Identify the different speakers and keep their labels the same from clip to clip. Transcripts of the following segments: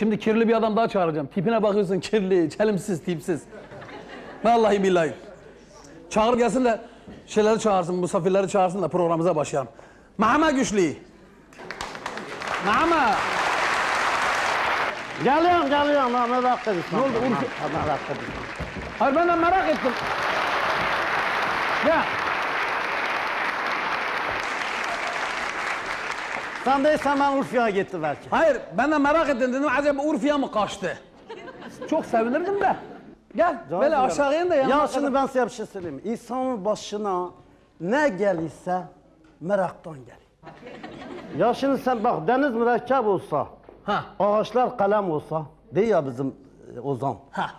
Speaker 1: Şimdi kirli bir adam daha çağıracağım. Tipine bakıyorsun kirli, çelimsiz, tipsiz. Vallahi billahi. Çağır gelsin de şeyleri çağırsın, misafirleri çağırsın da programımıza başlayalım. Mahama Güçlü. Mahama.
Speaker 2: Geliyorum geliyorum lan merak etme.
Speaker 1: Ne oldu?
Speaker 2: Ha, Merak etme.
Speaker 1: Hayır ben de merak ettim. Ya
Speaker 2: Sen değilsen ben Urfa'ya gitti belki.
Speaker 1: hayır ben de merak ettim dedim acaba Urfa'ya mı kaçtı? Çok sevinirdim de. Gel böyle aşağıya in de yanıma
Speaker 2: Ya
Speaker 1: kadar.
Speaker 2: şimdi ben size bir şey söyleyeyim. mi? İnsanın başına ne gelirse meraktan gelir. Ya şimdi sen bak deniz mürekkep olsa,
Speaker 1: Ha.
Speaker 2: ağaçlar kalem olsa, değil ya bizim e, Ozan.
Speaker 1: Ha.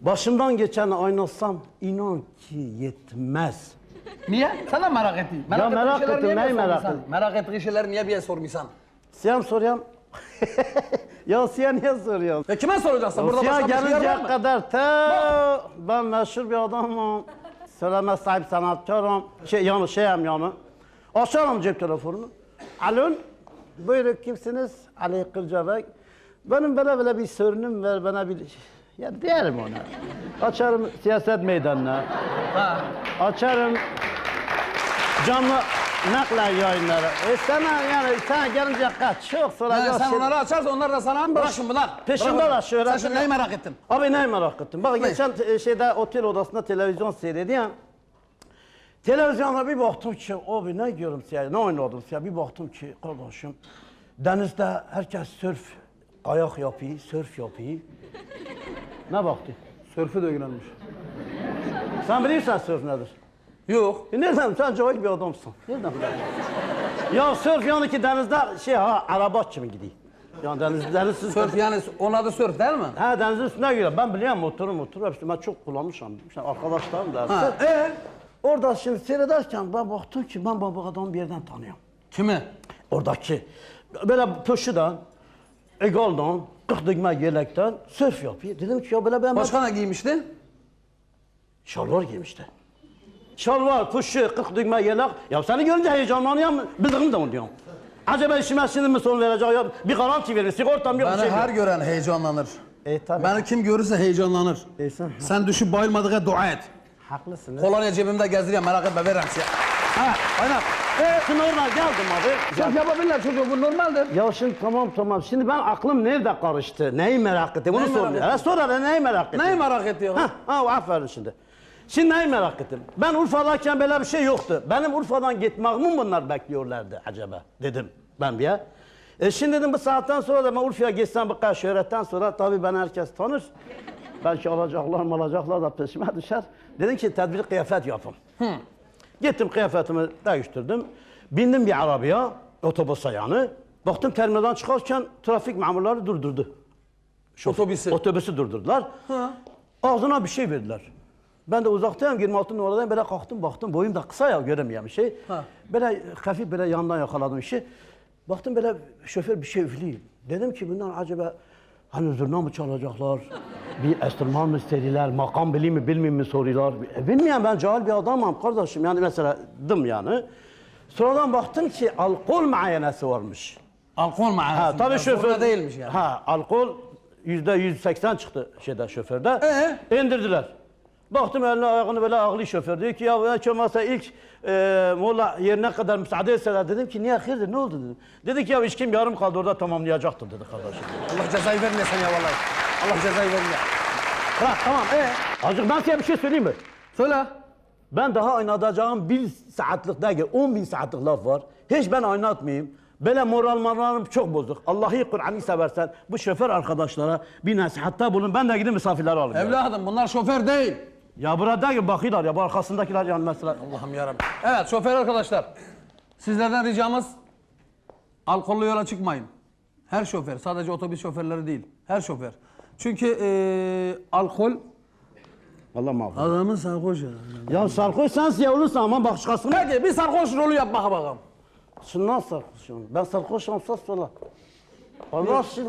Speaker 2: Başımdan geçeni oynatsam inan ki yetmez.
Speaker 1: Niye? De merak ettin.
Speaker 2: Ya
Speaker 1: ettiğin
Speaker 2: merak ettim,
Speaker 1: niye
Speaker 2: neyi merak ettim?
Speaker 1: Merak ettiğin şeyleri niye bize sormuşsan?
Speaker 2: Siyam soruyorum. ya siyah niye soruyorsun?
Speaker 1: Ya kime soracaksın? Burada
Speaker 2: Siyah
Speaker 1: başka bir şey var mı?
Speaker 2: kadar te ben meşhur bir adamım. Söyleme sahip sanatkarım. Şey yani şeyim yani. Açarım cep telefonunu. Alo. Buyurun kimsiniz? Ali Kırcabek. Benim böyle böyle bir sorunum var bana bir ya diyelim ona. Açarım siyaset meydanına.
Speaker 1: Ha.
Speaker 2: Açarım canlı naklen yayınları. E sana yani sen gelince kaç çok
Speaker 1: Yani
Speaker 2: soracağız.
Speaker 1: sen onları açarsan onlar da sana bırakın bunlar. Bırakın.
Speaker 2: şöyle-
Speaker 1: Sen şimdi neyi merak ettin?
Speaker 2: Abi ne merak ettim. Bak geçen te- şeyde otel odasında televizyon seyrediyorum. Televizyona bir baktım ki abi ne görüyorum ya ne oynadım ya bir baktım ki kardeşim denizde herkes sörf kayak yapıyor, sörf yapıyor. ne baktı?
Speaker 1: Sörfü de öğrenmiş.
Speaker 2: Sen bilirsen sörf nedir?
Speaker 1: Yok.
Speaker 2: E nereden sen cahil bir adamsın. Nereden ya sörf yani ki denizde şey ha araba gibi gidiyor. Yani deniz, denizsiz
Speaker 1: Sörf yani onun adı sörf değil mi?
Speaker 2: Ha denizin üstüne giriyor. Ben biliyorum motoru motoru hepsini ben çok kullanmışım. İşte arkadaşlarım da.
Speaker 1: Ha.
Speaker 2: E? Orada şimdi seyrederken ben baktım ki ben bu adamı bir yerden tanıyorum.
Speaker 1: Kimi?
Speaker 2: Oradaki. Böyle pöşüden, egaldan, kırk dikme yelekten sörf yapıyor. Dedim ki ya böyle ben
Speaker 1: Başka ne giymişti?
Speaker 2: şalvar giymişti. Şalvar, puşu, kırk dikme yelek. Ya seni görünce heyecanlanıyorum. Bildiğim de onu diyorum. Acaba işime şimdi mi son verecek ya? Bir garanti verin. Sigortam yok.
Speaker 1: Beni
Speaker 2: şey
Speaker 1: her gören heyecanlanır.
Speaker 2: E tabii.
Speaker 1: Beni kim görürse heyecanlanır.
Speaker 2: E, sen-
Speaker 1: Sen düşüp bayılmadığa dua et.
Speaker 2: Haklısın.
Speaker 1: Kolonya cebimde gezdiriyorum merak etme veririm size. Ha aynen.
Speaker 2: E, şimdi oradan geldim abi.
Speaker 1: Sörf yapabilirler çocuğum bu normaldir.
Speaker 2: Ya şimdi tamam tamam. Şimdi ben aklım nerede karıştı? Neyi merak ettim? Bunu? Ha, sonra da neyi merak ettim?
Speaker 1: Neyi merak ediyor?
Speaker 2: Ha, ha aferin şimdi. Şimdi neyi merak ettim? Ben Urfa'dayken böyle bir şey yoktu. Benim Urfa'dan gitmemi bunlar bekliyorlardı acaba dedim ben bir ya. E şimdi dedim bu saatten sonra da ben Urfa'ya gitsem kadar şöhretten sonra tabii ben herkes tanır. Belki alacaklar malacaklar da peşime düşer. Dedim ki tedbir kıyafet yapın. Gittim kıyafetimi değiştirdim. Bindim bir arabaya, otobüse yani. Baktım terminalden çıkarken trafik memurları durdurdu.
Speaker 1: Otobüsü.
Speaker 2: Otobüsü durdurdular. Ağzına bir şey verdiler. Ben de uzaktayım 26 numaradayım böyle kalktım baktım boyum da kısa ya göremiyorum şey.
Speaker 1: Ha.
Speaker 2: Böyle hafif böyle yandan yakaladım işi. Baktım böyle şoför bir şey üflüyor. Dedim ki bunlar acaba hani zurna mı çalacaklar? Bir enstrüman mı istediler? Makam bileyim mi bilmeyeyim mi soruyorlar. E, bilmiyorum ben cahil bir adamım kardeşim yani mesela dım yani. Sonradan baktım ki alkol muayenesi varmış.
Speaker 1: Alkol mu?
Speaker 2: Ha, tabii şoför
Speaker 1: değilmiş yani.
Speaker 2: Ha, alkol yüzde 180 çıktı şeyde şoförde.
Speaker 1: Ee?
Speaker 2: İndirdiler. Baktım eline ayağını böyle ağlıyor şoför. Diyor ki ya hiç olmazsa ilk e, mola yerine kadar müsaade etseler. Dedim ki niye hayırdır ne oldu dedim. Dedi ki ya içkim yarım kaldı orada tamamlayacaktım dedi kardeşim.
Speaker 1: Allah cezayı vermesin ya vallahi. Allah cezayı vermiyor. Bırak tamam ee?
Speaker 2: Azıcık ben size bir şey söyleyeyim mi?
Speaker 1: Söyle.
Speaker 2: Ben daha oynatacağım bir saatlik değil, 10 bin saatlik laf var. Hiç ben oynatmayayım. Böyle moral moralım çok bozuk. Allah'ı Kur'an'ı seversen bu şoför arkadaşlara bir nasihatta bulun. Ben de gidip misafirleri alayım.
Speaker 1: Evladım bunlar şoför değil.
Speaker 2: Ya burada gibi bakıyorlar ya bu arkasındakiler yani mesela.
Speaker 1: Allah'ım yarabbim. Evet şoför arkadaşlar. Sizlerden ricamız alkollü yola çıkmayın. Her şoför sadece otobüs şoförleri değil. Her şoför. Çünkü eee alkol
Speaker 2: Allah mahvolur.
Speaker 1: adamın sarhoş ya.
Speaker 2: Ya sarhoş sensin ya olursa ama başkasına.
Speaker 1: Peki bir sarhoş rolü yap bak bakalım.
Speaker 2: Şundan sarhoşum. Ben sarhoş olsa sola. Allah aşkına.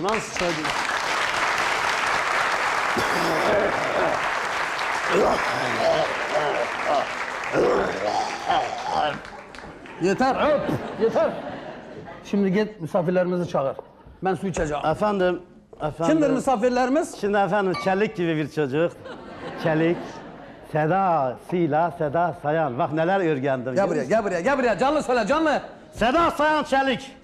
Speaker 1: Şunan sıçraydı. Yeter. Hop. Yeter. Şimdi git misafirlerimizi çağır. Ben su içeceğim.
Speaker 2: Efendim, efendim.
Speaker 1: Kimdir misafirlerimiz?
Speaker 2: Şimdi efendim çelik gibi bir çocuk. Çelik. Seda, Sila, Seda Sayan. Bak neler örgendim.
Speaker 1: Gel buraya, gel buraya, gel buraya. Canlı söyle, canlı.
Speaker 2: Seda Sayan Çelik.